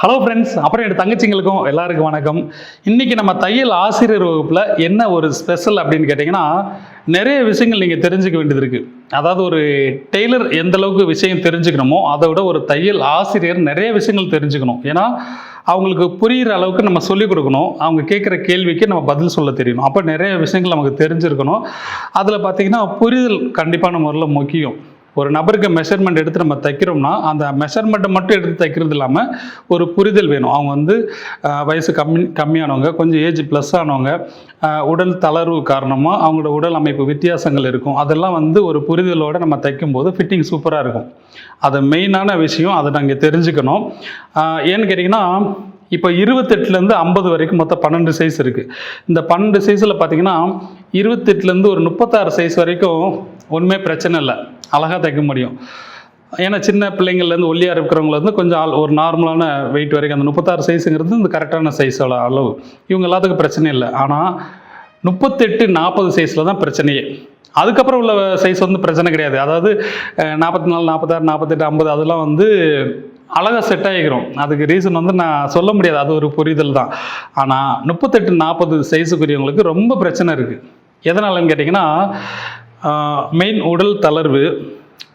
Hello friends அப்புறம் என் தங்கச்சிங்களுக்கும் எல்லாருக்கும் வணக்கம். இன்றைக்கி நம்ம தையல் ஆசிரியர் வகுப்பில் என்ன ஒரு ஸ்பெஷல் அப்படின்னு கேட்டிங்கன்னா நிறைய விஷயங்கள் நீங்கள் தெரிஞ்சுக்க வேண்டியது இருக்குது அதாவது ஒரு டெய்லர் எந்த அளவுக்கு விஷயம் தெரிஞ்சுக்கணுமோ அதை விட ஒரு தையல் ஆசிரியர் நிறைய விஷயங்கள் தெரிஞ்சுக்கணும். ஏன்னா அவங்களுக்கு புரிகிற அளவுக்கு நம்ம சொல்லிக் கொடுக்கணும். அவங்க கேட்குற கேள்விக்கு நம்ம பதில் சொல்ல தெரியணும். அப்போ நிறைய விஷயங்கள் நமக்கு தெரிஞ்சிருக்கணும். அதில் பார்த்தீங்கன்னா புரிதல் கண்டிப்பான முறையில் முக்கியம். ஒரு நபருக்கு மெஷர்மெண்ட் எடுத்து நம்ம தைக்கிறோம்னா அந்த மெஷர்மெண்ட்டை மட்டும் எடுத்து தைக்கிறது இல்லாமல் ஒரு புரிதல் வேணும். அவங்க வந்து வயசு கம்மி கம்மியானவங்க கொஞ்சம் ஏஜ் ப்ளஸ் ஆனவங்க உடல் தளர்வு காரணமாக அவங்களோட உடல் அமைப்பு வித்தியாசங்கள் இருக்கும். அதெல்லாம் வந்து ஒரு புரிதலோடு நம்ம தைக்கும்போது ஃபிட்டிங் சூப்பராக இருக்கும். அது மெயினான விஷயம் அதை நாங்கள் தெரிஞ்சுக்கணும். ஏன்னு கேட்டிங்கன்னா இப்போ இருபத்தெட்டுலேருந்து ஐம்பது வரைக்கும் மொத்தம் பன்னெண்டு சைஸ் இருக்குது இந்த பன்னெண்டு சைஸில் பார்த்தீங்கன்னா இருபத்தெட்டுலேருந்து ஒரு முப்பத்தாறு சைஸ் வரைக்கும் ஒன்றுமே பிரச்சனை இல்லை. அழகாக தைக்க முடியும். ஏன்னா சின்ன பிள்ளைங்கள்லேருந்து ஒல்லியாக இருக்கிறவங்களேருந்து கொஞ்சம் ஆள் ஒரு நார்மலான வெயிட் வரைக்கும் அந்த முப்பத்தாறு சைஸுங்கிறது இந்த கரெக்டான சைஸோட அளவு. இவங்க எல்லாத்துக்கும் பிரச்சனை இல்லை. ஆனால் முப்பத்தெட்டு நாற்பது சைஸில் தான் பிரச்சனையே. அதுக்கப்புறம் உள்ள சைஸ் வந்து பிரச்சனை கிடையாது. அதாவது நாற்பத்தி நாலு நாற்பத்தாறு நாற்பத்தெட்டு ஐம்பது அதெல்லாம் வந்து அழகாக செட் ஆகிக்கிறோம். அதுக்கு ரீசன் வந்து நான் சொல்ல முடியாது. அது ஒரு புரிதல் தான். ஆனால் முப்பத்தெட்டு நாற்பது சைஸுக்குரியவங்களுக்கு ரொம்ப பிரச்சனை இருக்குது எதனாலன்னு கேட்டிங்கன்னா மெயின் உடல் தளர்வு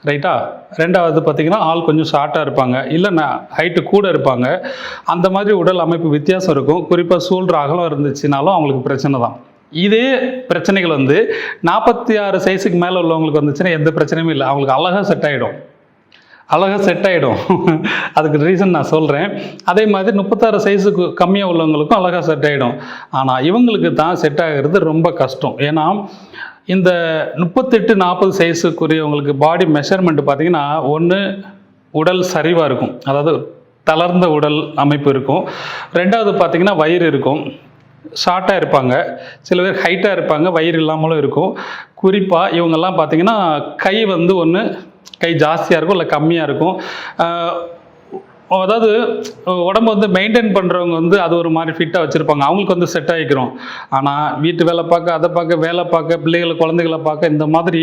ரைட்டா ரெண்டாவது பார்த்திங்கன்னா ஆள் கொஞ்சம் ஷார்ட்டாக இருப்பாங்க. இல்லைன்னா ஹைட்டு கூட இருப்பாங்க. அந்த மாதிரி உடல் அமைப்பு வித்தியாசம் இருக்கும். குறிப்பாக சூழ்ற அகலம் இருந்துச்சுனாலும் அவங்களுக்கு பிரச்சனை தான். இதே பிரச்சனைகள் வந்து நாற்பத்தி ஆறு சைஸுக்கு மேலே உள்ளவங்களுக்கு வந்துச்சுன்னா எந்த பிரச்சனையும் இல்லை. அவங்களுக்கு அழகாக செட் ஆகிடும் அழகாக செட் ஆகிடும் அதுக்கு ரீசன் நான் சொல்கிறேன் அதே மாதிரி முப்பத்தாறு சைஸுக்கு கம்மியாக உள்ளவங்களுக்கும் அழகாக செட் ஆகிடும் ஆனால் இவங்களுக்கு தான் செட் ஆகிறது ரொம்ப கஷ்டம். ஏன்னா இந்த முப்பத்தெட்டு நாற்பது சைஸுக்குரியவங்களுக்கு பாடி மெஷர்மெண்ட் பார்த்தீங்கன்னா ஒன்று உடல் சரிவாக இருக்கும். அதாவது தளர்ந்த உடல் அமைப்பு இருக்கும். ரெண்டாவது பார்த்தீங்கன்னா வயிறு இருக்கும். ஷார்ட்டாக இருப்பாங்க. சில பேர் ஹைட்டாக இருப்பாங்க. வயிறு இல்லாமலும் இருக்கும். குறிப்பாக இவங்கெல்லாம் பார்த்தீங்கன்னா கை வந்து ஒன்று கை ஜாஸ்தியாக இருக்கும் இல்லை கம்மியாக இருக்கும். அதாவது உடம்ப வந்து மெயின்டைன் பண்ணுறவங்க வந்து அது ஒரு மாதிரி ஃபிட்டாக வச்சுருப்பாங்க. அவங்களுக்கு வந்து செட் ஆகிக்கிறோம் ஆனால் வீட்டு வேலை பார்க்க அதை பார்க்க வேலை பார்க்க பிள்ளைகளை குழந்தைகளை பார்க்க இந்த மாதிரி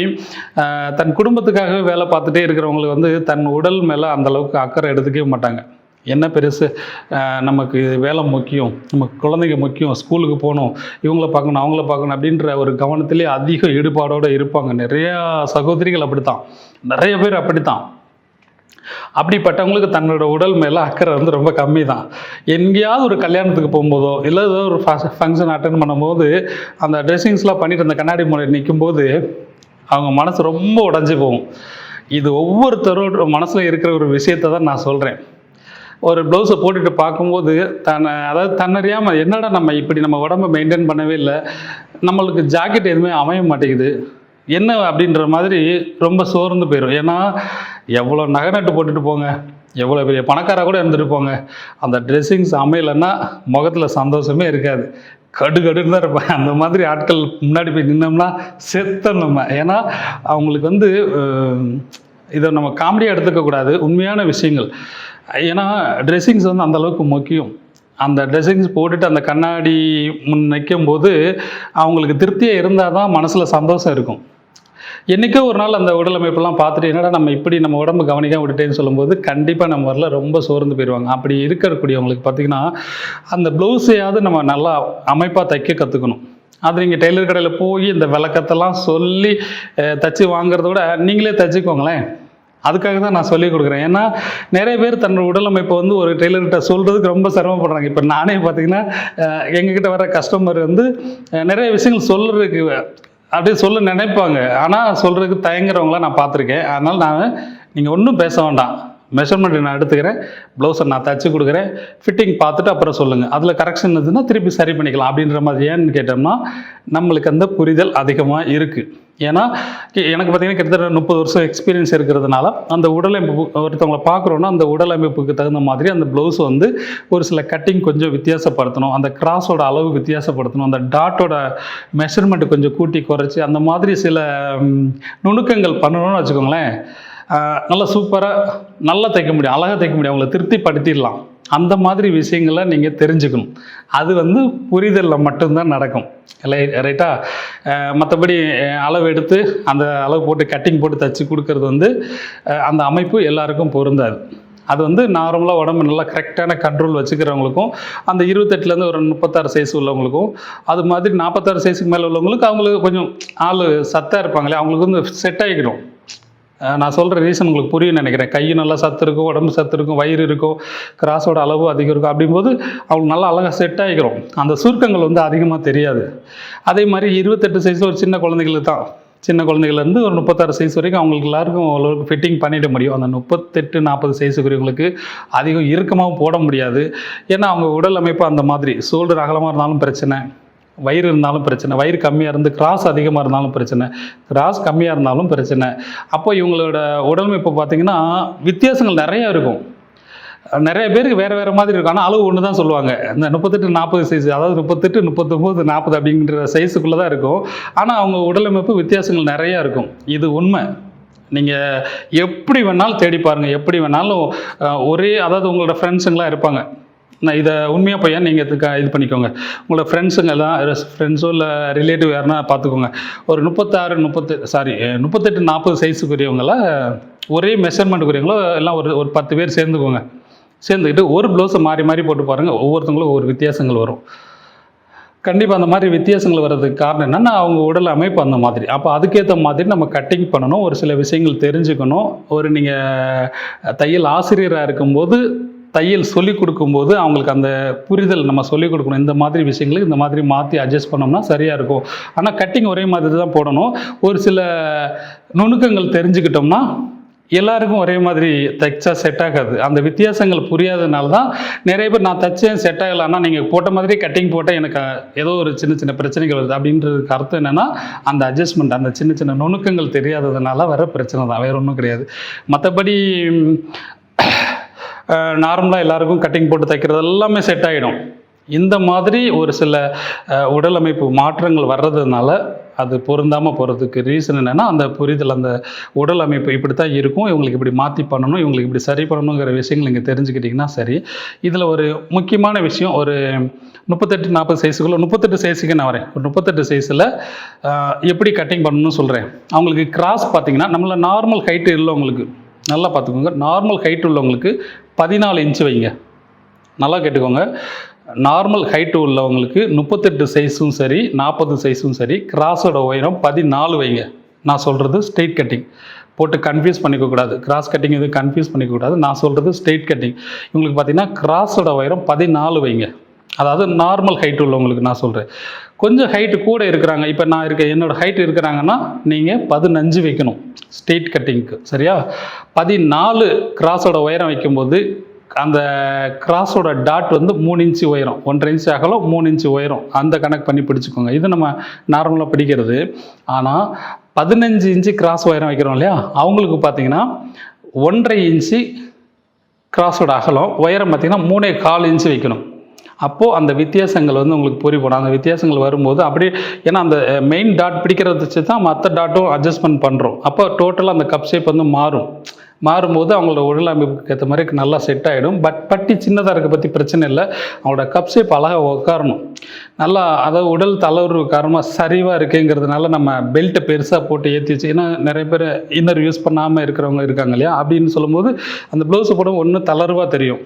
தன் குடும்பத்துக்காகவே வேலை பார்த்துட்டே இருக்கிறவங்களுக்கு வந்து தன் உடல் மேலே அந்தளவுக்கு அக்கறை எடுத்துக்கவே மாட்டாங்க. என்ன பெருசு? நமக்கு வேலை முக்கியம். நமக்கு குழந்தைங்க முக்கியம். ஸ்கூலுக்கு போகணும். இவங்கள பார்க்கணும் அவங்கள பார்க்கணும் அப்படின்ற ஒரு கவனத்திலே அதிக ஈடுபாடோடு இருப்பாங்க. நிறையா சகோதரிகள் அப்படித்தான். நிறைய பேர் அப்படித்தான். அப்படிப்பட்டவங்களுக்கு தன்னோட உடல் மேலே அக்கறை வந்து ரொம்ப கம்மி தான் எங்கேயாவது ஒரு கல்யாணத்துக்கு போகும்போதோ இல்லை ஏதோ ஒரு ஃபங்க்ஷன் அட்டன் பண்ணும்போது அந்த ட்ரெஸ்ஸிங்ஸ்லாம் பண்ணிட்டு அந்த கண்ணாடி முறை நிற்கும்போது அவங்க மனசு ரொம்ப உடஞ்சி போகும். இது ஒவ்வொருத்தரோட மனசில் இருக்கிற ஒரு விஷயத்தை தான் நான் சொல்கிறேன் ஒரு ப்ளவுஸை போட்டுட்டு பார்க்கும்போது தன்னை அதாவது தன்னறியாமல் என்னடா நம்ம இப்படி நம்ம உடம்ப மெயின்டைன் பண்ணவே இல்லை நம்மளுக்கு ஜாக்கெட் எதுவுமே அமைய மாட்டேங்குது. என்ன அப்படின்ற மாதிரி ரொம்ப சோர்ந்து போயிடும் ஏன்னா எவ்வளோ நகை நட்டு போட்டுட்டு போங்க எவ்வளோ பெரிய பணக்காரா கூட இருந்துட்டு போங்க. அந்த ட்ரெஸ்ஸிங்ஸ் அமையலைன்னா முகத்தில் சந்தோஷமே இருக்காது. கடு கடுன்னு தான் இருப்பேன். அந்த மாதிரி ஆட்கள் முன்னாடி போய் நின்னோம்னா செத்தம் நம்ம. ஏன்னா அவங்களுக்கு வந்து இதை நம்ம காமெடியாக எடுத்துக்கக்கூடாது உண்மையான விஷயங்கள். ஏன்னா ட்ரெஸ்ஸிங்ஸ் வந்து அந்தளவுக்கு முக்கியம். அந்த ட்ரெஸ்ஸிங்ஸ் போட்டுட்டு அந்த கண்ணாடி முன் நிற்கும் போது அவங்களுக்கு திருப்தியாக இருந்தால் தான் மனசில் சந்தோஷம் இருக்கும். என்றைக்கோ ஒரு நாள் அந்த உடல் அமைப்பெல்லாம் பார்த்துட்டு என்னடா நம்ம இப்படி நம்ம உடம்பு கவனிக்காம விட்டுட்டேன்னு சொல்லும்போது கண்டிப்பாக நம்ம வரல ரொம்ப சோர்ந்து போயிடுவாங்க அப்படி இருக்கக்கூடியவங்களுக்கு பார்த்திங்கன்னா அந்த ப்ளவுஸையாவது நம்ம நல்லா அமைப்பாக தைக்க கற்றுக்கணும் அது நீங்கள் டெய்லர் கடையில் போய் இந்த விளக்கத்தெல்லாம் சொல்லி தைச்சி தச்சு வாங்குறத விட நீங்களே தச்சுக்கோங்களேன். அதுக்காக தான் நான் சொல்லிக் கொடுக்குறேன். ஏன்னா நிறைய பேர் தன்னோட உடல் அமைப்பை வந்து ஒரு டெய்லர்கிட்ட சொல்கிறதுக்கு ரொம்ப சிரமப்படுறாங்க. இப்போ நானே பார்த்தீங்கன்னா எங்ககிட்ட வர கஸ்டமர் வந்து நிறைய விஷயங்கள் சொல்கிறதுக்கு அப்படி சொல்ல நினைப்பாங்க. ஆனால் சொல்கிறதுக்கு தயங்குறவங்களாம் நான் பார்த்துருக்கேன். அதனால் நான் நீங்கள் ஒன்றும் பேச வேண்டாம். மெஷர்மெண்ட் நான் எடுத்துக்கிறேன். ப்ளவுஸை நான் தச்சு கொடுக்குறேன். ஃபிட்டிங் பார்த்துட்டு அப்புறம் சொல்லுங்கள் அதில் கரெக்ஷன் இருந்ததுன்னா திருப்பி சரி பண்ணிக்கலாம் அப்படின்ற மாதிரி ஏன்னு கேட்டோம்னா நம்மளுக்கு அந்த புரிதல் அதிகமாக இருக்குது ஏன்னா எனக்கு பார்த்தீங்கன்னா கிட்டத்தட்ட முப்பது வருஷம் எக்ஸ்பீரியன்ஸ் இருக்கிறதுனால அந்த உடலமைப்பு ஒருத்தவங்களை பார்க்குறோன்னா அந்த உடலமைப்புக்கு தகுந்த மாதிரி அந்த ப்ளவுஸ் வந்து ஒரு சில கட்டிங் கொஞ்சம் வித்தியாசப்படுத்தணும். அந்த கிராஸோட அளவு வித்தியாசப்படுத்தணும். அந்த டாட்டோட மெஷர்மெண்ட் கொஞ்சம் கூட்டி குறைச்சி அந்த மாதிரி சில நுணுக்கங்கள் பண்ணணும்னு வச்சுக்கோங்களேன். நல்லா சூப்பராக நல்லா தைக்க முடியும் அழகாக தைக்க முடியும் அவங்கள திருப்திப்படுத்திடலாம். அந்த மாதிரி விஷயங்களை நீங்கள் தெரிஞ்சுக்கணும். அது வந்து புரிதலில் மட்டும்தான் நடக்கும். இல்லை ரைட்டாக மற்றபடி அளவு எடுத்து அந்த அளவு போட்டு கட்டிங் போட்டு தச்சு கொடுக்கறது வந்து அந்த அமைப்பு எல்லாருக்கும் பொருந்தாது. அது வந்து நார்மலாக உடம்பு நல்லா கரெக்டான கண்ட்ரோல் வச்சுக்கிறவங்களுக்கும் அந்த இருபத்தெட்டுலேருந்து ஒரு முப்பத்தாறு சைஸ் உள்ளவங்களுக்கும் அது மாதிரி நாற்பத்தாறு சைஸுக்கு மேலே உள்ளவங்களுக்கு அவங்களுக்கு கொஞ்சம் ஆள் சத்தாக இருப்பாங்களே அவங்களுக்கு வந்து செட் ஆகிக்கணும். நான் சொல்கிற ரீசன் உங்களுக்கு புரியும் நினைக்கிறேன். கை நல்லா சத்து இருக்கும் உடம்பு சத்து இருக்கும் வயிறு இருக்கும் கிராஸோட அளவு அதிகம் இருக்கும் அப்படிங்கும்போது அவங்களுக்கு நல்லா அழகாக செட் ஆகிக்கிறோம் அந்த சுருக்கங்கள் வந்து அதிகமாக தெரியாது. அதே மாதிரி இருபத்தெட்டு சைஸில் ஒரு சின்ன குழந்தைங்களுக்கு தான். சின்ன குழந்தைகள்லேருந்து ஒரு முப்பத்தாறு சைஸ் வரைக்கும் அவங்களுக்கு எல்லாருக்கும் ஓரளவுக்கு ஃபிட்டிங் பண்ணிட முடியும். அந்த முப்பத்தெட்டு நாற்பது சைஸுக்குரியவங்களுக்கு அதிகம் இறுக்கமாகவும் போட முடியாது. ஏன்னா அவங்க உடல் அமைப்பு அந்த மாதிரி. ஷோல்டர் அகலமாக இருந்தாலும் பிரச்சனை. வயிறு இருந்தாலும் பிரச்சனை வயிறு கம்மியாக இருந்து கிராஸ் அதிகமாக இருந்தாலும் பிரச்சனை கிராஸ் கம்மியாக இருந்தாலும் பிரச்சனை. அப்போ இவங்களோட உடலமைப்பு பார்த்தீங்கன்னா வித்தியாசங்கள் நிறையா இருக்கும். நிறைய பேருக்கு வேறு வேறு மாதிரி இருக்கும். ஆனால் அளவு ஒன்று தான் சொல்லுவாங்க. இந்த முப்பத்தெட்டு நாற்பது சைஸ் அதாவது முப்பத்தெட்டு முப்பத்தொம்போது நாற்பது அப்படிங்கிற சைஸுக்குள்ளே தான் இருக்கும். ஆனால் அவங்க உடலமைப்பு வித்தியாசங்கள் நிறையா இருக்கும். இது உண்மை. நீங்கள் எப்படி வேணாலும் தேடி பாருங்கள் எப்படி வேணாலும் ஒரே அதாவது உங்களோட ஃப்ரெண்ட்ஸுங்களாம் இருப்பாங்க. நான் இதை உண்மையாக பையன் நீங்கள் இதுக்கு இது பண்ணிக்கோங்க. உங்களோட ஃப்ரெண்ட்ஸுங்க எல்லாம் ஃப்ரெண்ட்ஸோ இல்லை ரிலேட்டிவ் யாருன்னா பார்த்துக்கோங்க ஒரு முப்பத்தாறு முப்பத்து சாரி முப்பத்தெட்டு நாற்பது சைஸுக்குரியவங்களா ஒரே மெஷர்மெண்ட்டுக்குரியவங்களோ எல்லாம் ஒரு ஒரு பத்து பேர் சேர்ந்துக்கோங்க. சேர்ந்துக்கிட்டு ஒரு ப்ளவுஸை மாறி மாறி போட்டு பாருங்கள் ஒவ்வொருத்தங்களும் ஒவ்வொரு வித்தியாசங்கள் வரும். கண்டிப்பாக அந்த மாதிரி வித்தியாசங்கள் வர்றதுக்கு காரணம் என்னென்னா அவங்க உடல் அமைப்பு அந்த மாதிரி. அப்போ அதுக்கேற்ற மாதிரி நம்ம கட்டிங் பண்ணணும். ஒரு சில விஷயங்கள் தெரிஞ்சுக்கணும். ஒரு நீங்கள் தையல் ஆசிரியராக இருக்கும்போது தையல் சொல்லிக் கொடுக்கும்போது அவங்களுக்கு அந்த புரிதல் நம்ம சொல்லிக் கொடுக்கணும். இந்த மாதிரி விஷயங்களுக்கு இந்த மாதிரி மாற்றி அட்ஜஸ்ட் பண்ணோம்னா சரியாக இருக்கும். ஆனால் கட்டிங் ஒரே மாதிரி தான் போடணும். ஒரு சில நுணுக்கங்கள் தெரிஞ்சுக்கிட்டோம்னா எல்லாருக்கும் ஒரே மாதிரி தைச்சா செட் ஆகாது. அந்த வித்தியாசங்கள் புரியாததுனால தான் நிறைய பேர் நான் தைச்சேன் செட் ஆகலை ஆனால் நீங்கள் போட்ட மாதிரி கட்டிங் போட்டால் எனக்கு ஏதோ ஒரு சின்ன சின்ன பிரச்சனைகள் வருது. அப்படின்றதுக்கு அர்த்தம் என்னென்னா அந்த அட்ஜஸ்ட்மெண்ட் அந்த சின்ன சின்ன நுணுக்கங்கள் தெரியாததுனால வர பிரச்சனை தான். வேறு ஒன்றும் கிடையாது. மற்றபடி நார்மலாக எல்லாருக்கும் கட்டிங் போட்டு தைக்கிறது எல்லாமே செட் ஆகிடும் இந்த மாதிரி ஒரு சில உடலமைப்பு உடல் அமைப்பு மாற்றங்கள் வர்றதுனால அது பொருந்தாமல் போகிறதுக்கு ரீசன் என்னென்னா அந்த புரிதல் அந்த உடல் அமைப்பு இப்படி தான் இருக்கும். இவங்களுக்கு இப்படி மாற்றி பண்ணணும் இவங்களுக்கு இப்படி சரி பண்ணணுங்கிற விஷயங்கள் நீங்கள் தெரிஞ்சுக்கிட்டிங்கன்னா சரி. இதில் ஒரு முக்கியமான விஷயம் ஒரு முப்பத்தெட்டு நாற்பது சைஸுக்குள்ள முப்பத்தெட்டு சைஸுக்கு நான் வரேன். ஒரு முப்பத்தெட்டு சைஸில் எப்படி கட்டிங் பண்ணணும்னு சொல்கிறேன் அவங்களுக்கு கிராஸ் பார்த்தீங்கன்னா நம்மள நார்மல் ஹைட்டு இல்லை உங்களுக்கு நல்லா பார்த்துக்கோங்க. நார்மல் ஹைட் உள்ளவங்களுக்கு பதினாலு இன்ச்சு வைங்க. நல்லா கேட்டுக்கோங்க. நார்மல் ஹைட்டு உள்ளவங்களுக்கு முப்பத்தெட்டு சைஸும் சரி நாற்பது சைஸும் சரி கிராஸோட உயரம் பதினாலு வைங்க. நான் சொல்கிறது ஸ்ட்ரெயிட் கட்டிங் போட்டு கன்ஃபியூஸ் பண்ணிக்கக்கூடாது கிராஸ் கட்டிங் எதுவும் கன்ஃபியூஸ் பண்ணிக்கக்கூடாது நான் சொல்கிறது ஸ்ட்ரெயிட் கட்டிங் இவங்களுக்கு பார்த்தீங்கன்னா கிராஸோட உயரம் பதினாலு வைங்க. அதாவது நார்மல் ஹைட் உள்ளவங்களுக்கு நான் சொல்கிறேன் கொஞ்சம் ஹைட்டு கூட இருக்கிறாங்க. இப்போ நான் இருக்க என்னோட ஹைட் இருக்கிறாங்கன்னா நீங்கள் பதினஞ்சு வைக்கணும். ஸ்ட்ரெயிட் கட்டிங்க்கு சரியா? பதினாலு கிராஸோட உயரம் வைக்கும்போது அந்த கிராஸோட டாட் வந்து மூணு இன்ச்சு உயரம். ஒன்றரை இன்ச்சு அகலம் மூணு இன்ச்சு உயரம். அந்த கணக்கு பண்ணி பிடிச்சிக்கோங்க. இது நம்ம நார்மலாக பிடிக்கிறது. ஆனால் பதினஞ்சு இன்ச்சு கிராஸ் உயரம் வைக்கிறோம் இல்லையா? அவங்களுக்கு பார்த்தீங்கன்னா ஒன்றரை இன்ச்சு கிராஸோட அகலம். உயரம் பார்த்தீங்கன்னா மூணே கால் இன்ச்சு வைக்கணும். அப்போது அந்த வித்தியாசங்கள் வந்து உங்களுக்கு புரியும். அந்த வித்தியாசங்கள் வரும்போது அப்படியே ஏன்னா அந்த மெயின் டாட் பிடிக்கிறத வச்சு தான் மற்ற டாட்டும் அட்ஜஸ்ட்மெண்ட் பண்ணுறோம் அப்போ டோட்டலாக அந்த கப் ஷேப் வந்து மாறும். மாறும்போது அவங்களோட உடல் அமைப்புக்கு ஏற்ற மாதிரி நல்லா செட் ஆகிடும் பட் பட்டி சின்னதாக இருக்க பற்றி பிரச்சனை இல்லை. அவங்களோட கப் ஷேப் அழகாக உட்காரணும் நல்லா அதாவது உடல் தளர்வு காரணமாக சரிவாக இருக்குங்கிறதுனால நம்ம பெல்ட்டை பெருசாக போட்டு ஏற்றி வச்சு ஏன்னா நிறைய பேர் இன்னர் யூஸ் பண்ணாமல் இருக்கிறவங்க இருக்காங்க இல்லையா? அப்படின்னு சொல்லும்போது அந்த ப்ளவுஸை போட ஒன்று தளர்வாக தெரியும்.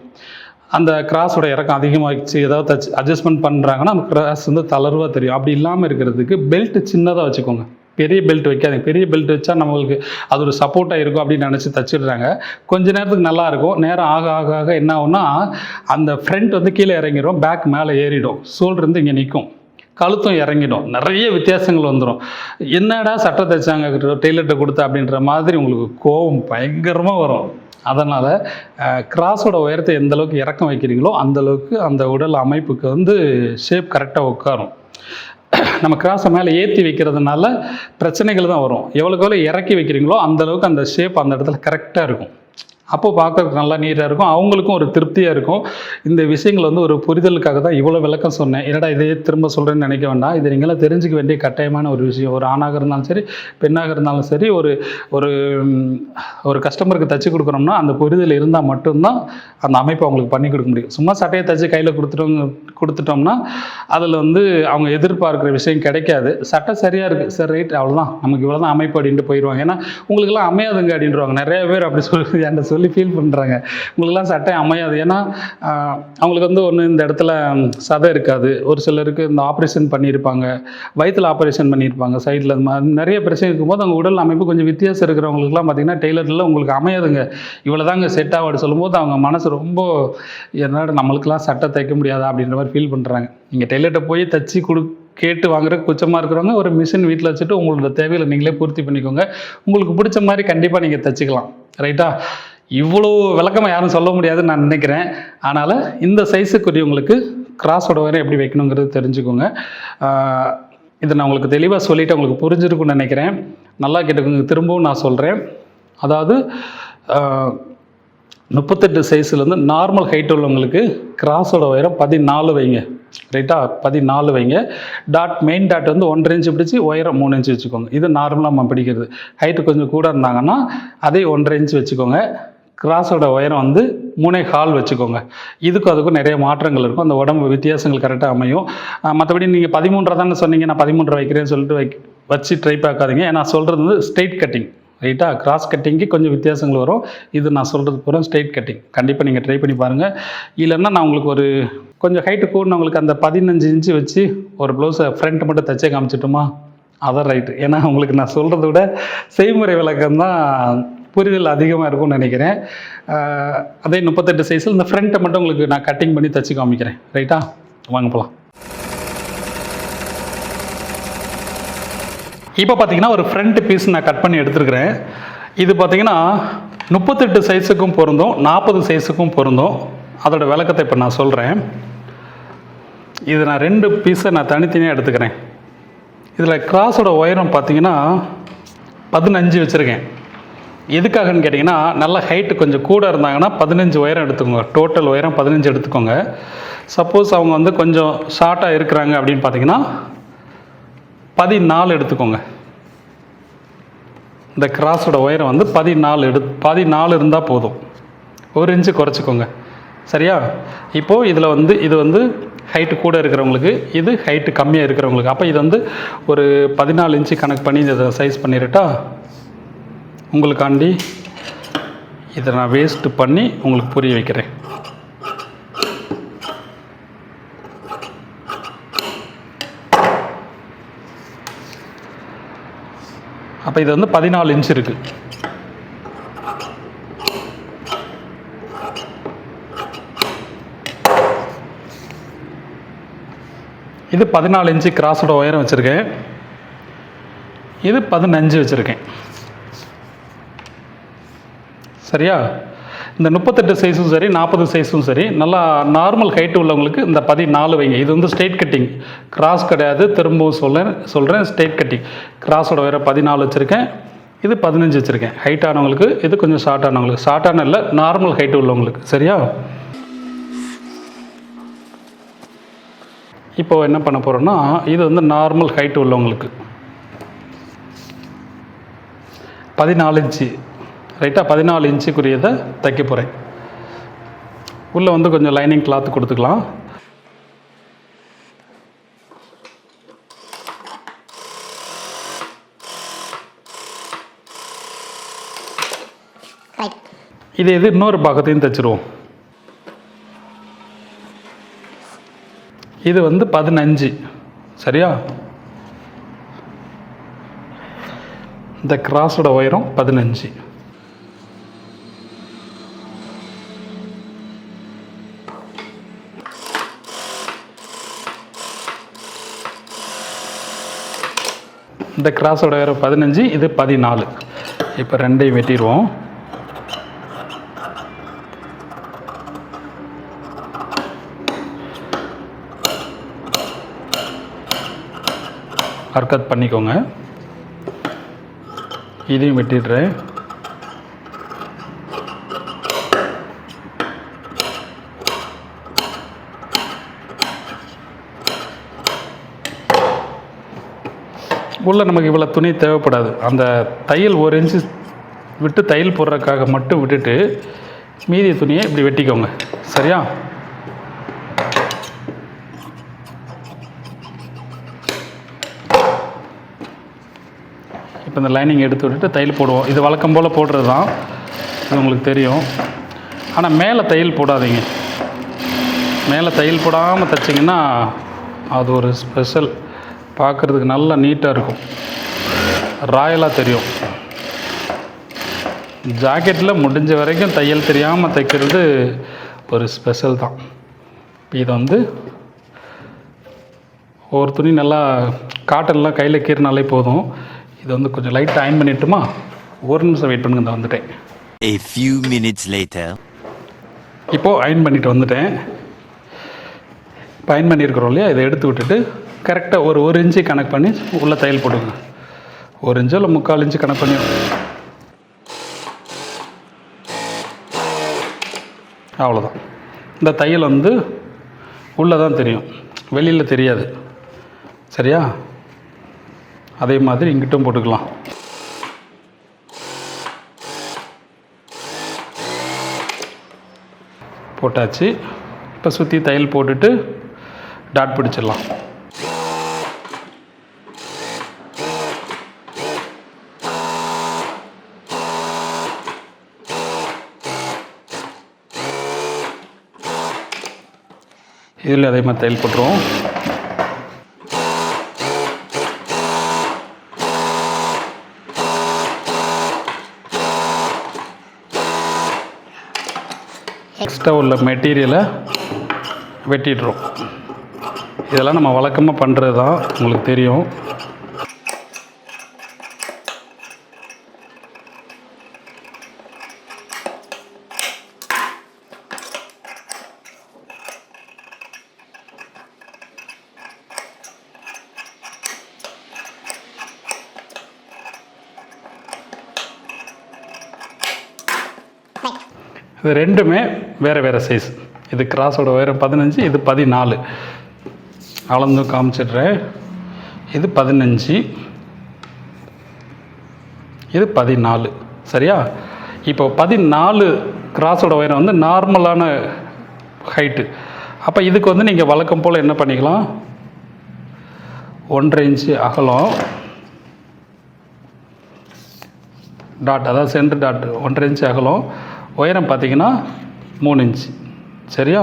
அந்த கிராஸோட இறக்கம் அதிகமாகிடுச்சு ஏதாவது தச்சு அட்ஜஸ்ட்மெண்ட் பண்ணுறாங்கன்னா அந்த கிராஸ் வந்து தளர்வாக தெரியும். அப்படி இல்லாமல் இருக்கிறதுக்கு பெல்ட் சின்னதாக வச்சுக்கோங்க. பெரிய பெல்ட் வைக்காதீங்க. பெரிய பெல்ட் வச்சா நம்மளுக்கு அது ஒரு சப்போர்ட்டாக இருக்கும் அப்படின்னு நினச்சி தச்சிடுறாங்க. கொஞ்ச நேரத்துக்கு நல்லா இருக்கும். நேரம் ஆக ஆக ஆக என்ன ஆகும்னா அந்த ஃப்ரண்ட் வந்து கீழே இறங்கிடும். பேக் மேலே ஏறிடும். சோல்டர் வந்து இங்கே நிற்கும் கழுத்தும் இறங்கிடும். நிறைய வித்தியாசங்கள் வந்துடும் என்னடா சட்டை தைச்சாங்க டெய்லர்கிட்ட கொடுத்த அப்படின்ற மாதிரி உங்களுக்கு கோபம் பயங்கரமாக வரும். அதனால் கிராஸோட உயரத்தை எந்த அளவுக்கு இறக்கம் வைக்கிறீங்களோ அந்த அளவுக்கு அந்த உடல் அமைப்புக்கு வந்து ஷேப் கரெக்டாக உட்காரும். நம்ம கிராஸை மேலே ஏற்றி வைக்கிறதுனால பிரச்சனைகள் தான் வரும். எவ்வளோக்கு எவ்வளோ இறக்கி வைக்கிறீங்களோ அந்தளவுக்கு அந்த ஷேப் அந்த இடத்துல கரெக்டாக இருக்கும். அப்போ பார்க்கறதுக்கு நல்லா நீட்டாக இருக்கும். அவங்களுக்கும் ஒரு திருப்தியாக இருக்கும். இந்த விஷயங்கள் வந்து ஒரு புரிதலுக்காக தான் இவ்வளோ விளக்கம் சொன்னேன். என்னடா இதையே திரும்ப சொல்கிறேன்னு நினைக்க வேண்டாம். இது நீங்களாம் தெரிஞ்சுக்க வேண்டிய கட்டாயமான ஒரு விஷயம். ஒரு ஆணாக இருந்தாலும் சரி பெண்ணாக இருந்தாலும் சரி ஒரு ஒரு ஒரு கஸ்டமருக்கு தச்சு கொடுக்குறோம்னா அந்த புரிதல் இருந்தால் மட்டும்தான் அந்த அமைப்பு அவங்களுக்கு பண்ணி கொடுக்க முடியும். சும்மா சட்டையை தச்சு கையில் கொடுத்துட்டோம் கொடுத்துட்டோம்னா அதில் வந்து அவங்க எதிர்பார்க்குற விஷயம் கிடைக்காது. சட்டை சரியாக இருக்குது சரி ரைட் அவ்வளோதான் நமக்கு இவ்வளோ தான் அமைப்பு அப்படின்ட்டு போயிடுவாங்க ஏன்னா உங்களுக்கெல்லாம் அமையாதுங்க அப்படின்றவாங்க நிறைய பேர் அப்படி சொல்லி சொல்லி ஃபீல் பண்ணுறாங்க உங்களுக்குலாம் சட்டை அமையாது. ஏன்னா அவங்களுக்கு வந்து ஒன்று இந்த இடத்துல சதை இருக்காது. ஒரு சிலருக்கு இந்த ஆப்ரேஷன் பண்ணியிருப்பாங்க. வயிற்றில் ஆப்ரேஷன் பண்ணியிருப்பாங்க சைடில் நிறைய பிரச்சனை இருக்கும்போது அவங்க உடல் அமைப்பு கொஞ்சம் வித்தியாசம் இருக்கிறவங்களுக்குலாம் பார்த்தீங்கன்னா டெய்லரில் உங்களுக்கு அமையாதுங்க. இவ்வளோ தாங்க செட் ஆகாது சொல்லும்போது அவங்க மனசு ரொம்ப என்னடா நம்மளுக்கெல்லாம் சட்டை தைக்க முடியாதா அப்படின்ற மாதிரி ஃபீல் பண்ணுறாங்க நீங்கள் டெய்லர்கிட்ட போய் தச்சு கொடு கேட்டு வாங்குற குச்சமாக இருக்கிறவங்க ஒரு மிஷின் வீட்டில் வச்சுட்டு உங்களோட தேவையில் நீங்களே பூர்த்தி பண்ணிக்கோங்க. உங்களுக்கு பிடிச்ச மாதிரி கண்டிப்பாக நீங்கள் தச்சுக்கலாம். ரைட்டா இவ்வளோ விளக்கமாக யாரும் சொல்ல முடியாதுன்னு நான் நினைக்கிறேன். அதனால் இந்த சைஸுக்குரியவங்களுக்கு கிராஸோட உயரம் எப்படி வைக்கணுங்கிறது தெரிஞ்சுக்கோங்க. இதை நான் உங்களுக்கு தெளிவாக சொல்லிவிட்டு உங்களுக்கு புரிஞ்சிருக்கும்னு நினைக்கிறேன். நல்லா கேட்டுக்கோங்க. திரும்பவும் நான் சொல்கிறேன் அதாவது முப்பத்தெட்டு சைஸ்லேருந்து நார்மல் ஹைட் உள்ளவங்களுக்கு கிராஸோட உயரம் பதினாலு வைங்க. ரைட்டா பதினாலு வைங்க. டாட் மெயின் டாட் வந்து ஒன்றரை இன்ச்சு பிடிச்சி உயரம் மூணு இன்ச்சு வச்சுக்கோங்க. இது நார்மலாக நம்ம பிடிக்கிறது. ஹைட்டு கொஞ்சம் கூட இருந்தாங்கன்னா அதே ஒன்றரை இன்ச்சு வச்சுக்கோங்க. கிராஸோட உயரம் வந்து மூணே கால் வச்சுக்கோங்க. இதுக்கும் அதுக்கும் நிறைய மாற்றங்கள் இருக்கும். அந்த உடம்பு வித்தியாசங்கள் கரெக்டாக அமையும். மற்றபடி நீங்கள் பதிமூன்றரை தானே சொன்னீங்க. நான் பதிமூன்றரை வைக்கிறேன்னு சொல்லிட்டு வை வச்சு ட்ரை பார்க்காதீங்க. ஏன்னா சொல்கிறது வந்து ஸ்ட்ரெயிட் கட்டிங் ரைட்டாக கிராஸ் கட்டிங்க்கு கொஞ்சம் வித்தியாசங்கள் வரும். இது நான் சொல்கிறது பூரா ஸ்ட்ரெயிட் கட்டிங் கண்டிப்பாக நீங்கள் ட்ரை பண்ணி பாருங்கள் இல்லைன்னா நான் உங்களுக்கு ஒரு கொஞ்சம் ஹைட்டு கூடினவங்களுக்கு அந்த பதினஞ்சு இன்ச்சு வச்சு ஒரு ப்ளவுஸை ஃப்ரண்ட் மட்டும் தச்சே காமிச்சிட்டுமா? அதான் ரைட்டு ஏன்னா உங்களுக்கு நான் சொல்கிறத விட செய்முறை விளக்கம் தான் புரிதல் அதிகமாக இருக்கும்னு நினைக்கிறேன். அதே முப்பத்தெட்டு சைஸில் இந்த ஃப்ரண்ட்டை மட்டும் உங்களுக்கு நான் கட்டிங் பண்ணி தச்சு காமிக்கிறேன். ரைட்டா வாங்க போகலாம் இப்போ பார்த்தீங்கன்னா ஒரு ஃப்ரண்ட் பீஸ் நான் கட் பண்ணி எடுத்துருக்கிறேன். இது பார்த்தீங்கன்னா முப்பத்தெட்டு சைஸுக்கும் பொருந்தும் நாற்பது சைஸுக்கும் பொருந்தும். அதோட விளக்கத்தை இப்போ நான் சொல்கிறேன் இது நான் ரெண்டு பீஸை நான் தனித்தனியாக எடுத்துக்கிறேன். இதில் கிராஸோட உயரம் பார்த்தீங்கன்னா பதினஞ்சு வச்சுருக்கேன். எதுக்காகன்னு கேட்டிங்கன்னா நல்ல ஹைட்டு கொஞ்சம் கூட இருந்தாங்கன்னா பதினஞ்சு உயரம் எடுத்துக்கோங்க. டோட்டல் உயரம் பதினஞ்சு எடுத்துக்கோங்க. சப்போஸ் அவங்க வந்து கொஞ்சம் ஷார்ட்டாக இருக்கிறாங்க அப்படின்னு பார்த்தீங்கன்னா பதினாலு எடுத்துக்கோங்க. இந்த கிராஸோட உயரம் வந்து பதினாலு எடு பதினாலு இருந்தால் போதும். ஒரு இன்ச்சு குறைச்சிக்கோங்க. சரியா? இப்போது இதில் வந்து இது வந்து ஹைட்டு கூட இருக்கிறவங்களுக்கு இது ஹைட்டு கம்மியாக இருக்கிறவங்களுக்கு. அப்போ இது வந்து ஒரு பதினாலு இன்ச்சு கணக்கு பண்ணி இதை சைஸ் பண்ணிடட்டா உங்களுக்காண்டி இதை நான் வேஸ்ட்டு பண்ணி உங்களுக்கு புரிய வைக்கிறேன். அப்போ இது வந்து பதினாலு இன்ச் இருக்குது இது பதினாலு இன்ச்சு கிராஸோட உயரம் வச்சுருக்கேன். இது பதினஞ்சு வச்சுருக்கேன். சரியா? இந்த முப்பத்தெட்டு சைஸும் சரி நாற்பது சைஸும் சரி நல்லா நார்மல் ஹைட்டு உள்ளவங்களுக்கு இந்த பதினாலு வைங்க. இது வந்து ஸ்ட்ரெயிட் கட்டிங் கிராஸ் கிடையாது திரும்பவும் சொல்கிறேன் சொல்கிறேன் ஸ்ட்ரெயிட் கட்டிங் கிராஸோட வேறு பதினாலு வச்சுருக்கேன். இது பதினஞ்சு வச்சுருக்கேன். ஹைட்டானவங்களுக்கு இது கொஞ்சம் ஷார்ட்டானவங்களுக்கு ஷார்ட்டான இல்லை நார்மல் ஹைட்டு உள்ளவங்களுக்கு. சரியா? இப்போ என்ன பண்ண போகிறோன்னா இது வந்து நார்மல் ஹைட்டு உள்ளவங்களுக்கு. பதினாலு இன்ச்சு ரைட்டாக பதினாலு இன்ச்சுக்குரியதை தைக்க போகிறேன் உள்ளே வந்து கொஞ்சம் லைனிங் கிளாத் கொடுத்துக்கலாம். இது இது இன்னொரு பாகத்தையும் தைச்சிருவோம். இது வந்து பதினஞ்சு. சரியா? இந்த கிராஸோட உயரம் பதினஞ்சு. இந்த கிராஸோட வேறு பதினஞ்சு இது பதினாலு. இப்போ ரெண்டையும் வெட்டிடுவோம். ஹர்கத் பண்ணிக்கோங்க. இதையும் வெட்டிடுறேன். உள்ளே நமக்கு இவ்வளோ துணி தேவைப்படாது. அந்த தையல் ஒரு இன்ச்சு விட்டு தையல் போடுறதுக்காக மட்டும் விட்டுட்டு மீதி துணியை இப்படி வெட்டிக்கோங்க. சரியா? இப்போ இந்த லைனிங் எடுத்து விட்டுட்டு தையல் போடுவோம். இது வழக்கம் போல் போடுறது தான். இது உங்களுக்கு தெரியும். ஆனால் மேலே தையல் போடாதீங்க. மேலே தையல் போடாமல் தைச்சிங்கன்னா அது ஒரு ஸ்பெஷல் பார்க்குறதுக்கு நல்லா நீட்டாக இருக்கும். ராயலாக தெரியும். ஜாக்கெட்டில் முடிஞ்ச வரைக்கும் தையல் தெரியாமல் தைக்கிறது ஒரு ஸ்பெஷல் தான். இதை வந்து ஒரு துணி நல்லா காட்டன்லாம் கையில் கீறினாலே போதும். இது வந்து கொஞ்சம் லைட்டாக அயன் பண்ணிட்டுமா? ஒரு நிமிஷம் வெயிட் பண்ணுங்க இந்த வந்துட்டேன். A few minutes later. இப்போது அயன் பண்ணிட்டு வந்துட்டேன். இப்போ அயன் பண்ணியிருக்கிறோம் இல்லையா? இதை எடுத்து விட்டுட்டு கரெக்டாக ஒரு ஒரு இன்ச்சு கணக்கு பண்ணி உள்ளே தையல் போடுங்க. ஒரு இன்ச்சோ இல்லை முக்கால் இன்ச்சு கணக்கு பண்ணி அவ்வளோதான் இந்த தையல் வந்து உள்ளே தான் தெரியும். வெளியில் தெரியாது. சரியா? அதே மாதிரி இங்கிட்டும் போட்டுக்கலாம். போட்டாச்சு. இப்போ சுற்றி தையல் போட்டுட்டு டாட் பிடிச்சிடலாம். இதில் அதே மாதிரி தையல் போட்டுருவோம். எக்ஸ்ட்ரா உள்ள மெட்டீரியலை வெட்டிடுறோம். இதெல்லாம் நம்ம வழக்கமாக பண்ணுறது தான் உங்களுக்கு தெரியும். இது ரெண்டுமே வேறு வேறு சைஸ் இது கிராஸோட உயரம் பதினஞ்சு இது பதினாலு. அளந்தும் காமிச்சிடுறேன். இது பதினஞ்சு. இது பதினாலு. சரியா? இப்போ பதினாலு கிராஸோட உயரம் வந்து நார்மலான ஹைட்டு அப்போ இதுக்கு வந்து நீங்கள் வழக்கம் போல் என்ன பண்ணிக்கலாம்? ஒன்றரை இன்ச்சு அகலம். டாட் அதாவது சென்ட்ரு டாட் ஒன்றரை இன்ச்சு அகலம். உயரம் பார்த்தீங்கன்னா மூணு இன்ச்சு. சரியா?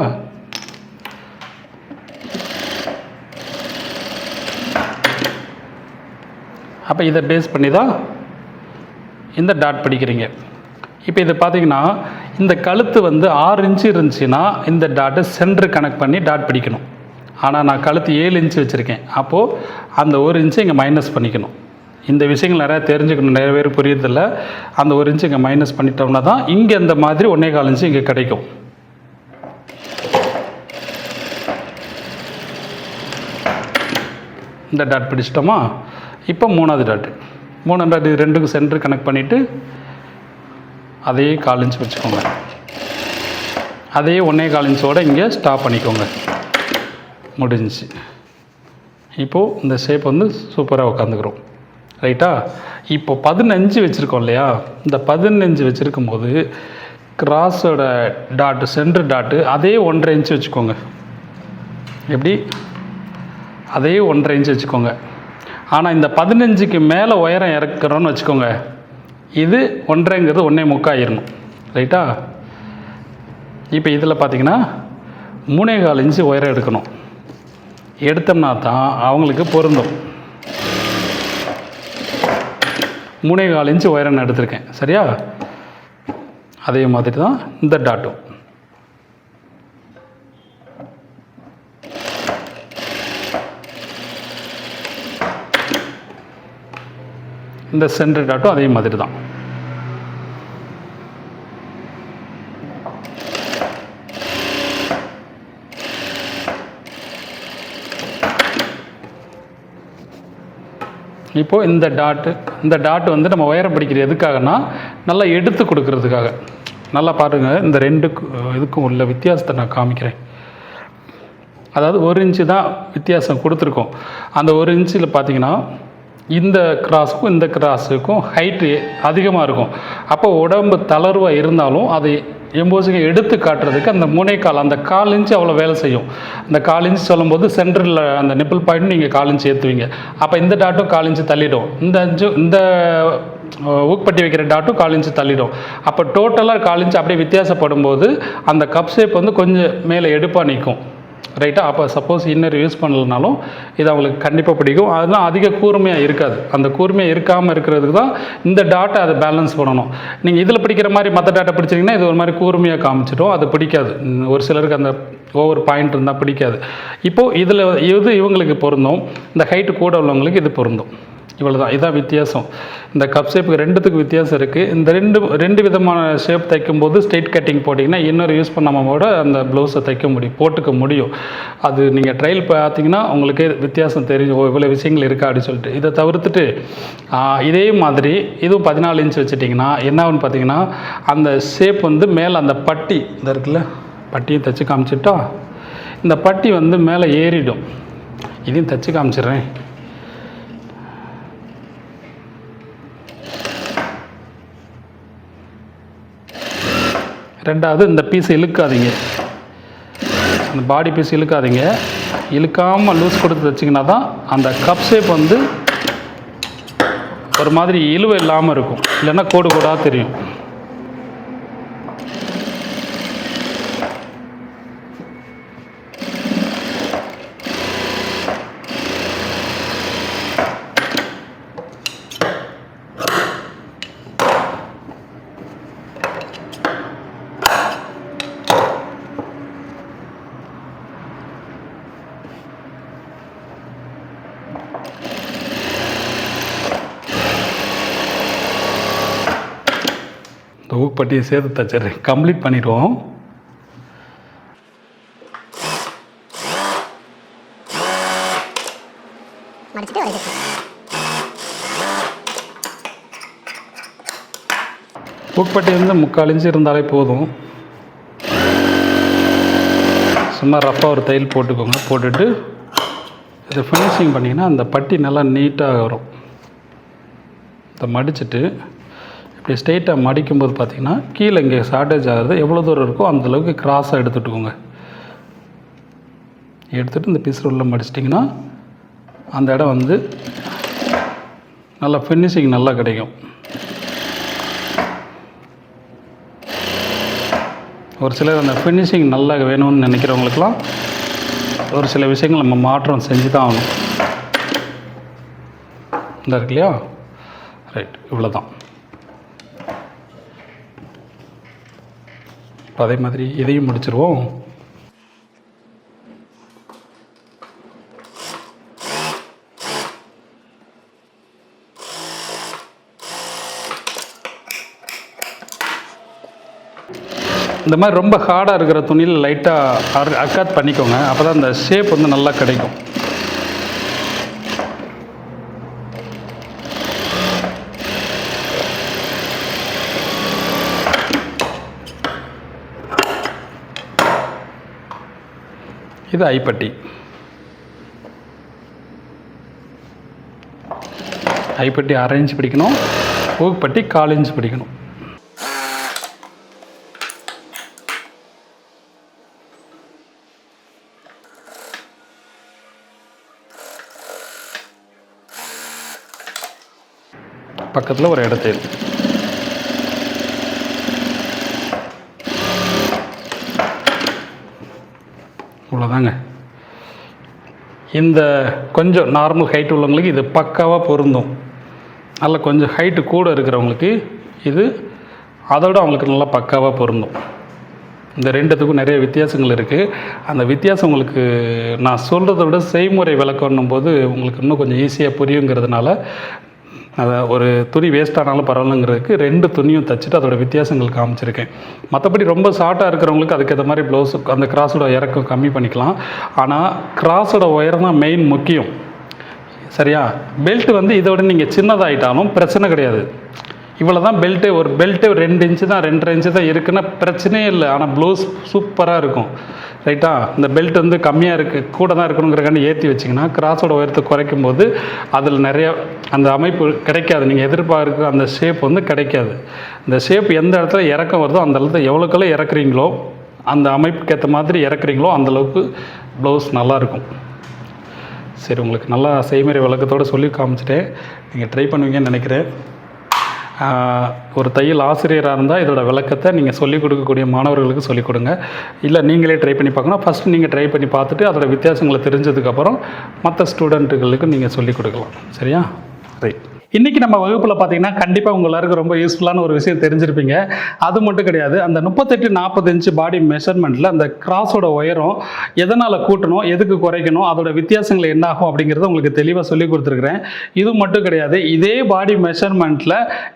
அப்போ இதை பேஸ் பண்ணி தான் இந்த டாட் பிடிக்கிறீங்க. இப்போ இது பார்த்தீங்கன்னா இந்த கழுத்து வந்து ஆறு இன்ச்சு இருந்துச்சுன்னா இந்த டாட்டை சென்டர் கனெக்ட் பண்ணி டாட் பிடிக்கணும். ஆனால் நான் கழுத்து ஏழு இன்ச்சு வச்சுருக்கேன். அப்போது அந்த ஒரு இன்ச்சு இங்கே மைனஸ் பண்ணிக்கணும். இந்த விஷயங்கள் நிறையா தெரிஞ்சுக்கணும் நிறைய பேர் புரியுறதில்ல. அந்த ஒரு இன்ச்சு இங்கே மைனஸ் பண்ணிட்டோம்னா தான் இங்கே இந்த மாதிரி ஒன்றே கால் இன்ச்சு இங்கே கிடைக்கும். இந்த டாட் பிடிச்சிட்டோமா? இப்போ மூணாவது டாட்டு மூணாவது டாட் இது ரெண்டுக்கும் சென்டர் கனெக்ட் பண்ணிவிட்டு அதே கால் இன்ச் வச்சுக்கோங்க. அதே ஒன்றே கால் இன்ச்சோடு இங்கே ஸ்டாப் பண்ணிக்கோங்க. முடிஞ்சிச்சு. இப்போது இந்த ஷேப் வந்து சூப்பராக உட்காந்துக்கிறோம். ரைட்டா இப்போ பதினஞ்சு வச்சுருக்கோம் இல்லையா? இந்த பதினஞ்சு வச்சுருக்கும் போது கிராஸோட டாட்டு சென்டர் டாட்டு அதே ஒன்றரை இன்ச்சு வச்சுக்கோங்க. எப்படி? அதே ஒன்றரை இன்ச்சு வச்சுக்கோங்க. ஆனால் இந்த பதினஞ்சுக்கு மேலே உயரம் இறக்குறோன்னு வச்சுக்கோங்க. இது ஒன்றரைங்கிறது ஒன்றே முக்காயிரணும் ரைட்டா இப்போ இதில் பார்த்தீங்கன்னா மூணே கால் இன்ச்சு உயரம் எடுக்கணும். எடுத்தோம்னா தான் அவங்களுக்கு பொருந்தும். மூணே கால் இன்ச்சு ஒயர் நான் எடுத்திருக்கேன். சரியா? அதே மாதிரி தான் இந்த டாட்டும் இந்த சென்டர் டாட்டும் அதே மாதிரி தான். இப்போது இந்த டாட்டு இந்த டாட் வந்து நம்ம உயரம் பிடிக்கிறது எதுக்காகனா நல்லா எடுத்து கொடுக்கறதுக்காக. நல்லா பாருங்கள் இந்த ரெண்டுக்கு இதுக்கும் உள்ள வித்தியாசத்தை நான் காமிக்கிறேன். அதாவது ஒரு இன்ச்சு தான் வித்தியாசம் கொடுத்துருக்கோம். அந்த ஒரு இன்ச்சில் பார்த்தீங்கன்னா இந்த கிராஸுக்கும் இந்த கிராஸுக்கும் ஹைட்டு அதிகமாக இருக்கும். அப்போ உடம்பு தளர்வாக இருந்தாலும் அதை எம்போசிங்க எடுத்து காட்டுறதுக்கு அந்த மூணே கால் அந்த கால் இன்ச்சு அவ்வளோ வேலை செய்யும். அந்த கால் இன்ச்சு சொல்லும்போது சென்டரில் அந்த நிப்பிள் பாயிண்ட் நீங்கள் கால் இன்ச்சு ஏற்றுவீங்க அப்போ இந்த டாட்டும் கால் இன்ச்சு தள்ளிடும். இந்த அஞ்சு இந்த ஊக்கப்பட்டி வைக்கிற டாட்டும் கால் இன்ச்சு தள்ளிடும். அப்போ டோட்டலாக கால் இன்ச்சு அப்படியே வித்தியாசப்படும் போது அந்த கப் ஷேப் வந்து கொஞ்சம் மேலே எடுப்பாக நிற்கும் ரைட்டாக அப்போ சப்போஸ் இன்னர் யூஸ் பண்ணலனாலும் இது அவங்களுக்கு கண்டிப்பாக பிடிக்கும். அதுதான் அதிக கூர்மையாக இருக்காது. அந்த கூர்மையாக இருக்காமல் இருக்கிறதுக்கு தான் இந்த டாட்டை அதை பேலன்ஸ் பண்ணணும். நீங்கள் இதில் பிடிக்கிற மாதிரி மற்ற டாட்டை பிடிச்சிங்கன்னா இது ஒரு மாதிரி கூர்மையாக காமிச்சிட்டோம் அது பிடிக்காது. ஒரு சிலருக்கு அந்த ஓவர் பாயிண்ட் இருந்தால் பிடிக்காது. இப்போது இதில் இது இவங்களுக்கு பொருந்தும். இந்த ஹைட்டு கூட உள்ளவங்களுக்கு இது பொருந்தும். இவ்வளோ தான் இதான் வித்தியாசம். இந்த கப் ஷேப்புக்கு ரெண்டுத்துக்கு வித்தியாசம் இருக்குது இந்த ரெண்டு ரெண்டு விதமான ஷேப் தைக்கும்போது ஸ்ட்ரெயிட் கட்டிங் போட்டிங்கன்னா இன்னொரு யூஸ் பண்ணாமல் கூட அந்த ப்ளவுஸை தைக்க முடியும் போட்டுக்க முடியும். அது நீங்கள் ட்ரையல் பார்த்தீங்கன்னா உங்களுக்கே வித்தியாசம் தெரியும் ஓ இவ்வளோ விஷயங்கள் இருக்கா அப்படின்னு சொல்லிட்டு. இதை தவிர்த்துட்டு இதே மாதிரி இதுவும் பதினாலு இன்ச் வச்சுட்டிங்கன்னா என்ன ஆகுன்னு பார்த்தீங்கன்னா அந்த ஷேப் வந்து மேலே அந்த பட்டி இந்த இருக்குல்ல பட்டியும் தைச்சு காமிச்சிட்டா இந்த பட்டி வந்து மேலே ஏறிடும். இதையும் தைச்சு காமிச்சிடுறேன். ரெண்டாவது இந்த பீஸ் இழுக்காதீங்க. அந்த பாடி பீஸ் இழுக்காதீங்க. இழுக்காமல் லூஸ் கொடுத்து வச்சிங்கன்னா தான் அந்த கப் ஷேப் வந்து ஒரு மாதிரி இழுவை இல்லாமல் இருக்கும். இல்லைன்னா கோடு கோடாக தெரியும். ஊப்பட்டியை சேர்த்து தச்சிடுறேன். கம்ப்ளீட் பண்ணிடுவோம். ஊப்பட்டி வந்து முக்கால் இன்ச்சு இருந்தாலே போதும். சும்மா ரஃப்பாக ஒரு தையல் போட்டுக்கோங்க. போட்டுட்டு இதை ஃபினிஷிங் பண்ணிங்கன்னா அந்த பட்டி நல்லா நீட்டாக வரும். இதை மடிச்சுட்டு இப்படி ஸ்ட்ரெயிட்டாக மடிக்கும்போது பார்த்தீங்கன்னா கீழே இங்கே ஷார்ட்டேஜ் ஆகிறது எவ்வளோ தூரம் இருக்கோ அந்தளவுக்கு கிராஸாக எடுத்துட்டுக்கோங்க. எடுத்துகிட்டு இந்த பீஸ் உள்ள மடிச்சிட்டிங்கன்னா அந்த இடம் வந்து நல்லா ஃபினிஷிங் நல்லா கிடைக்கும். ஒரு சிலர் அந்த ஃபினிஷிங் நல்லா வேணும்னு நினைக்கிறவங்களுக்குலாம் ஒரு சில விஷயங்கள் நம்ம மாற்றம் செஞ்சு தான் ஆகணும். இந்த இருக்கு இல்லையா? ரைட் இவ்வளோ தான் இப்போ அதே மாதிரி இதையும் முடிச்சிருவோம். இந்த மாதிரி ரொம்ப ஹார்டாக இருக்கிற துணியில் லைட்டாக அக்காத் பண்ணிக்கோங்க. அப்போ தான் அந்த ஷேப் வந்து நல்லா கிடைக்கும். இது ஐப்பட்டி. ஐப்பட்டி அரை இன்ச் பிடிக்கணும். ஊக்குப்பட்டி கால் இன்ச் பிடிக்கணும். பக்கத்தில் ஒரு இடத்தை வாங்க. இந்த கொஞ்சம் நார்மல் ஹைட் உள்ளவங்களுக்கு இது பக்காவாக பொருந்தும். நல்ல கொஞ்சம் ஹைட்டு கூட இருக்கிறவங்களுக்கு இது அதோட அவங்களுக்கு நல்லா பக்காவாக பொருந்தும். இந்த ரெண்டுத்துக்கும் நிறைய வித்தியாசங்கள் இருக்குது அந்த வித்தியாசம் உங்களுக்கு நான் சொல்கிறத விட செய்முறை விளக்கம்னும் போது உங்களுக்கு இன்னும் கொஞ்சம் ஈஸியாக புரியுங்கிறதுனால அதை ஒரு துணி வேஸ்ட் ஆனாலும் பரவாயில்லைங்கிறதுக்கு ரெண்டு துணியும் தைச்சிட்டு அதோட வித்தியாசங்கள் காமிச்சிருக்கேன். மற்றபடி ரொம்ப ஷார்ட்டாக இருக்கிறவங்களுக்கு அதுக்கேற்ற மாதிரி ப்ளவுஸ் அந்த கிராஸோட இறக்கம் கம்மி பண்ணிக்கலாம். ஆனால் கிராஸோட உயரம் தான் மெயின் முக்கியம். சரியா? பெல்ட் வந்து இதோட நீங்கள் சின்னதாகிட்டாலும் பிரச்சனை கிடையாது. இவ்வளோ தான் பெல்ட்டு ஒரு பெல்ட்டு ரெண்டு இன்ச்சு தான் ரெண்டரை இன்ச்சு தான் இருக்குன்னா பிரச்சனையே இல்லை. ஆனால் ப்ளவுஸ் சூப்பராக இருக்கும். ரைட்டா இந்த பெல்ட் வந்து கம்மியாக இருக்குது கூட தான் இருக்கணுங்கிறக்காண்டி ஏற்றி வச்சிங்கன்னா கிராஸோட உயரத்தை குறைக்கும் போது அதில் நிறைய அந்த அமைப்பு கிடைக்காது. நீங்கள் எதிர்பார்க்குற அந்த ஷேப் வந்து கிடைக்காது. இந்த ஷேப் எந்த இடத்துல இறக்கம் வருதோ அந்த இடத்துல எவ்வளோக்கெல்லாம் இறக்குறீங்களோ அந்த அமைப்புக்கு ஏற்ற மாதிரி இறக்குறீங்களோ அந்தளவுக்கு ப்ளவுஸ் நல்லாயிருக்கும் சரி உங்களுக்கு நல்லா செய்முறை விளக்கத்தோடு சொல்லி காமிச்சிட்டேன். நீங்கள் ட்ரை பண்ணுவீங்கன்னு நினைக்கிறேன். ஒரு தையல் ஆசிரியராக இருந்தால் இதோட விளக்கத்தை நீங்கள் சொல்லிக் கொடுக்கக்கூடிய மாணவர்களுக்கு சொல்லிக் கொடுங்க. இல்லை நீங்களே ட்ரை பண்ணி பார்க்கணும். ஃபஸ்ட்டு நீங்கள் ட்ரை பண்ணி பார்த்துட்டு அதோட வித்தியாசங்களை தெரிஞ்சதுக்கப்புறம் மற்ற ஸ்டூடெண்ட்டுகளுக்கு நீங்கள் சொல்லிக் கொடுக்கலாம். சரியா? ரைட் இன்றைக்கி நம்ம வகுப்பில் பார்த்தீங்கன்னா கண்டிப்பாக உங்கள் எல்லாருக்கும் ரொம்ப யூஸ்ஃபுல்லான ஒரு விஷயம் தெரிஞ்சிருப்பீங்க. அது மட்டும் கிடையாது அந்த முப்பத்தெட்டு நாற்பத்தஞ்சு பாடி மெஷர்மெண்ட்டில் அந்த கிராஸோட உயரம் எதனால் கூட்டணும் எதுக்கு குறைக்கணும் அதோட வித்தியாசங்கள் என்ன ஆகும் அப்படிங்கிறத உங்களுக்கு தெளிவாக சொல்லி கொடுத்துருக்குறேன். இது மட்டும் கிடையாது இதே பாடி மெஷர்மெண்ட்டில்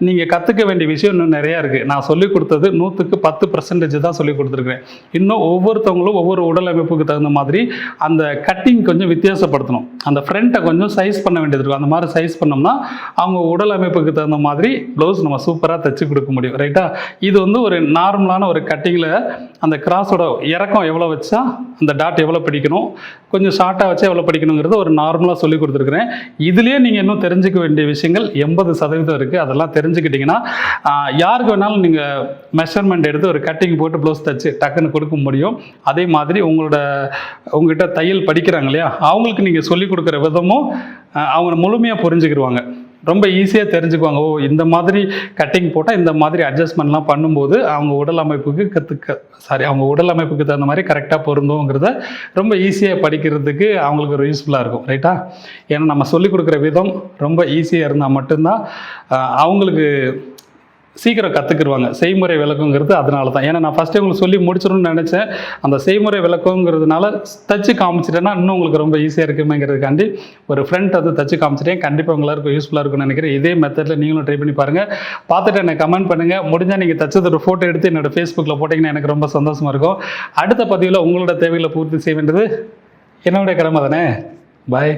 நீங்கள் கற்றுக்க வேண்டிய விஷயம் இன்னும் நிறையா இருக்குது நான் சொல்லி கொடுத்தது நூற்றுக்கு பத்து பர்சன்டேஜ் தான் சொல்லி கொடுத்துருக்குறேன். இன்னும் ஒவ்வொருத்தவங்களும் ஒவ்வொரு உடல் அமைப்புக்கு தகுந்த மாதிரி அந்த கட்டிங் கொஞ்சம் வித்தியாசப்படுத்தணும். அந்த ஃப்ரண்ட்டை கொஞ்சம் சைஸ் பண்ண வேண்டியது இருக்கும். அந்த மாதிரி சைஸ் பண்ணோம்னா அவங்க உடல் அமைப்புக்கு தகுந்த மாதிரி ப்ளவுஸ் நம்ம சூப்பராக தைச்சு கொடுக்க முடியும் ரைட்டா இது வந்து ஒரு நார்மலான ஒரு கட்டிங்கில் அந்த கிராஸோட இறக்கம் எவ்வளோ வச்சா அந்த டாட் எவ்வளோ பிடிக்கணும்? கொஞ்சம் ஷார்ட்டாக வச்சா எவ்வளோ படிக்கணுங்கிறது ஒரு நார்மலாக சொல்லி கொடுத்துருக்குறேன். இதுலேயே நீங்கள் இன்னும் தெரிஞ்சுக்க வேண்டிய விஷயங்கள் எண்பது சதவீதம் இருக்குது அதெல்லாம் தெரிஞ்சுக்கிட்டிங்கன்னா யாருக்கு வேணாலும் நீங்கள் மெஷர்மெண்ட் எடுத்து ஒரு கட்டிங் போட்டு ப்ளவுஸ் தைச்சு டக்குன்னு கொடுக்க முடியும். அதே மாதிரி உங்களோட உங்ககிட்ட தையல் படிக்கிறாங்க இல்லையா? அவங்களுக்கு நீங்கள் சொல்லிக் கொடுக்குற விதமும் அவங்க முழுமையாக புரிஞ்சுக்கிடுவாங்க ரொம்ப ஈஸியாக தெரிஞ்சுக்குவாங்க. ஓ இந்த மாதிரி கட்டிங் போட்டால் இந்த மாதிரி அட்ஜஸ்ட்மெண்ட்லாம் பண்ணும்போது அவங்க உடல் அமைப்புக்கு கற்றுக்க சாரி அவங்க உடல் அமைப்புக்கு தகுந்த மாதிரி கரெக்டாக பொருந்துங்கிறத ரொம்ப ஈஸியாக படிக்கிறதுக்கு அவங்களுக்கு ஒரு யூஸ்ஃபுல்லாக இருக்கும். ரைட்டா ஏன்னா நம்ம சொல்லிக் கொடுக்குற விதம் ரொம்ப ஈஸியாக இருந்தால் மட்டும்தான் அவங்களுக்கு சீக்கிரம் கற்றுக்குருவாங்க செய்முறை விளக்கங்கிறது அதனால தான் ஏன்னா நான் ஃபஸ்ட்டே உங்களுக்கு சொல்லி முடிச்சிடணும்னு நினச்சேன். அந்த செய்முறை விளக்கங்கிறதுனால தச்சு காமிச்சிட்டேன்னா இன்னும் உங்களுக்கு ரொம்ப ஈஸியாக இருக்குமேங்கிறதுக்காண்டி ஒரு ஃப்ரெண்ட் வந்து தச்சு காமிச்சிட்டேன். கண்டிப்பாக உங்களுக்கு யூஸ்ஃபுல்லாக இருக்கும்னு நினைக்கிறேன். இதே மெத்தடில் நீங்களும் ட்ரை பண்ணி பாருங்கள் பார்த்துட்டு எனக்கு கமெண்ட் பண்ணுங்கள் முடிஞ்சால் நீங்கள் தச்சது ஒரு ஃபோட்டோ எடுத்து என்னோட ஃபேஸ்புக்கில் போட்டிங்கன்னா எனக்கு ரொம்ப சந்தோஷமாக இருக்கும். அடுத்த பதிவில் உங்களோட தேவைகளை பூர்த்தி செய்ய வேண்டியது என்னுடைய கடமை தானே? பாய்